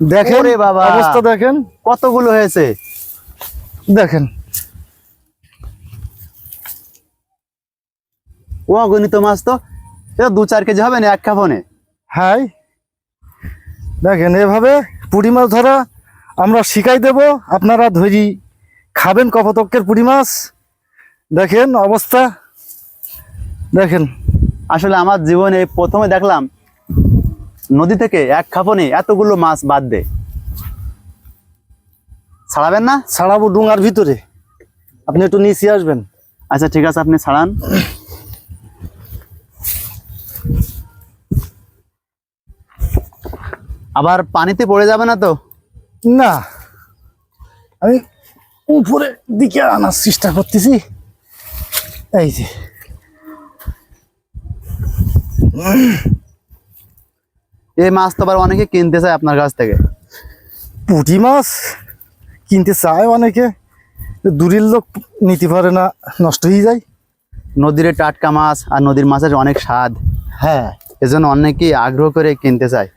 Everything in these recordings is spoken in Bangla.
দেখেন বাবা। অবস্থা দেখেন। কতগুলো হয়েছে? দেখেন। ও অগণিত মাছ তো। দু চার কেজি হবে না এক খাফনে হাই। দেখেন এভাবে পুঁটি মাছ ধরা আমরা শিখাই দেব। আপনারা ধরি খাবেন কপতকের পুঁটি মাছ। দেখেন অবস্থা। দেখেন। আসলে আমার জীবনে প্রথমে দেখলাম নদী থেকে এক খাফনে এতগুলো মাছ বাদ দে। ছাড়াবেন না? ছাড়াবো ডুঙার ভিতরে। আপনি একটু নিচে আসবেন। আচ্ছা ঠিক আছে আপনি ছাড়ান। আবার পানিতে পড়ে যাবে না তো? না। আমি উপরে দিকে আনার চেষ্টা করতেছি। এই যে। এই মাছ তো আবার অনেকে কিনতে চায় আপনার কাছ থেকে। পুঁটি মাছ কিনতে চায় অনেকে। দূরের লোক নিতে পারে না নষ্ট হয়ে যায়। নদীর টাটকা মাছ আর নদীর মাছের অনেক স্বাদ। হ্যাঁ। এজন্য অনেকেই আগ্রহ করে কিনতে চায়।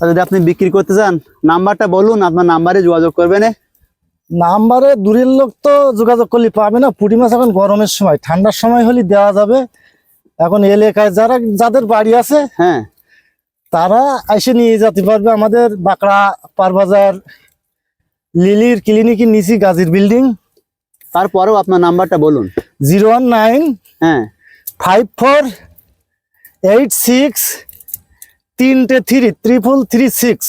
আর যদি আপনি বিক্রি করতে চান নাম্বারটা বলুন আপনার নাম্বারে যোগাযোগ করবেন নাম্বারে দূরের লোক তো যোগাযোগ করলে পাবে না। পুঁটি মাছ এখন গরমের সময় ঠান্ডার সময় হলে দেওয়া যাবে। এখন এলাকায় যারা যাদের বাড়ি আছে হ্যাঁ। তারা এসে নিয়ে যেতে পারবে আমাদের বাঁকড়া পারবাজার লিলির ক্লিনিকের নিচি গাজীর বিল্ডিং। তারপরেও আপনার নাম্বারটা বলুন। জিরো ওয়ান নাইন হ্যাঁ। ফাইভ ফোর এইট সিক্স তিনটে থ্রি ত্রিপুল থ্রি সিক্স।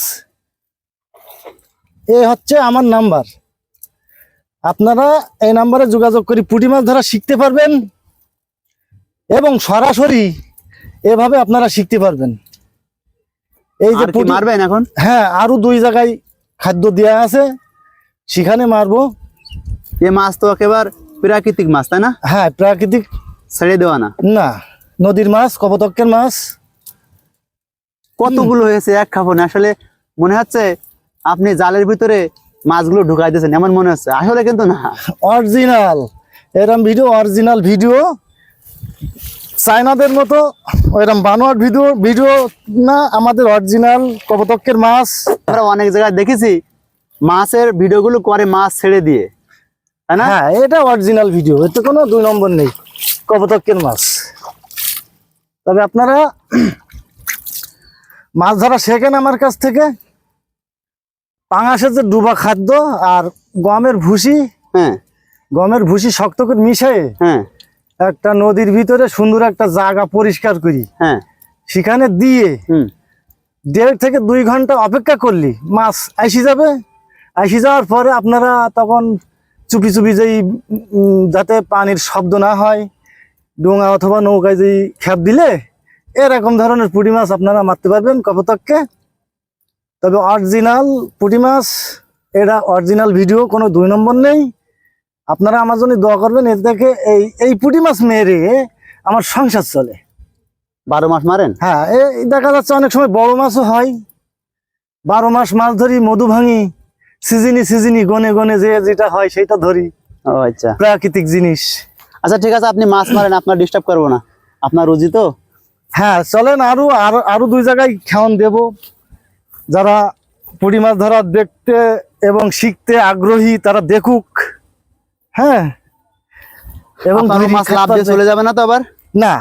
এ হচ্ছে আমার নাম্বার। আপনারা এই নাম্বারে যোগাযোগ করে পুঁটি মাছ ধরা শিখতে পারবেন এবং সরাসরি এভাবে আপনারা শিখতে পারবেন। এই যে মারবেন এখন? হ্যাঁ আরও দুই জায়গায় খাদ্য দেওয়া আছে। সেখানে মারবো। এ মাছ তো একেবারে প্রাকৃতিক মাছ তাই না? হ্যাঁ প্রাকৃতিক ছেড়ে দেওয়া না। না নদীর মাছ কপতক্কের মাছ। কতগুলো হয়েছে এক খাফনে আসলে মনে হচ্ছে আপনি জালের ভিতরে মাছগুলো ঢুকাই দিয়েছেন এমন মনে হচ্ছে। আসলে কিন্তু না। অরিজিনাল। এরম ভিডিও অরিজিনাল ভিডিও। চায়নাদের মতো ওইরকম বানোয়ার ভিডিও ভিডিও না আমাদের অরিজিনাল কপতক্কের মাছ। আমরা অনেক জায়গায় দেখেছি মাছের ভিডিওগুলো করে মাছ ছেড়ে দিয়ে। তাই না? হ্যাঁ এটা অরিজিনাল ভিডিও এতে কোনো দুই নম্বর নেই কপতক্কের মাছ। তবে আপনারা মাছ ধরা শেখেন আমার কাছ থেকে। পাঙাশের যে ডুবা খাদ্য আর গমের ভুসি হ্যাঁ। গমের ভুসি শক্ত করে মিশিয়ে হ্যাঁ। একটা নদীর ভিতরে সুন্দর একটা জায়গা পরিষ্কার করি। হ্যাঁ। সেখানে দিয়ে দেড় থেকে দুই ঘণ্টা অপেক্ষা করলি মাছ আইসি যাবে। আইসি যাওয়ার পরে আপনারা তখন চুপি চুপি যেই যাতে পানির শব্দ না হয় ডোঙা অথবা নৌকায় যেই খ্যাপ দিলে এরকম ধরনের পুঁটি মাছ আপনারা মারতে পারবেন কপতককে। তবে অরিজিনাল পুঁটি মাছ এটা অরিজিনাল ভিডিও কোনো দুই নম্বর নেই। আপনারা আমার জন্য দোয়া করবেন এর দেখে এই এই পুঁটি মাছ মেরে আমার সংসার চলে। বারো মাস মারেন? হ্যাঁ এই দেখা যাচ্ছে অনেক সময় বড় মাছও হয়। বারো মাস মাছ ধরি মধু ভাঙি সিজিনি সিজিনি গনে গনে যে যেটা হয় সেটা ধরি। ও আচ্ছা। প্রাকৃতিক জিনিস। আচ্ছা ঠিক আছে আপনি মাছ মারেন আপনার ডিস্টার্ব করব না। আপনার রুজি তো? হ্যাঁ চলেন আরও আরও আরও দুই জায়গায় খাওয়ান দেব। যারা পুঁটি মাছ ধরা দেখতে এবং শিখতে আগ্রহী তারা দেখুক। হ্যাঁ। এবং মাছ লাভ দিয়ে চলে যাবে না তো আবার? না।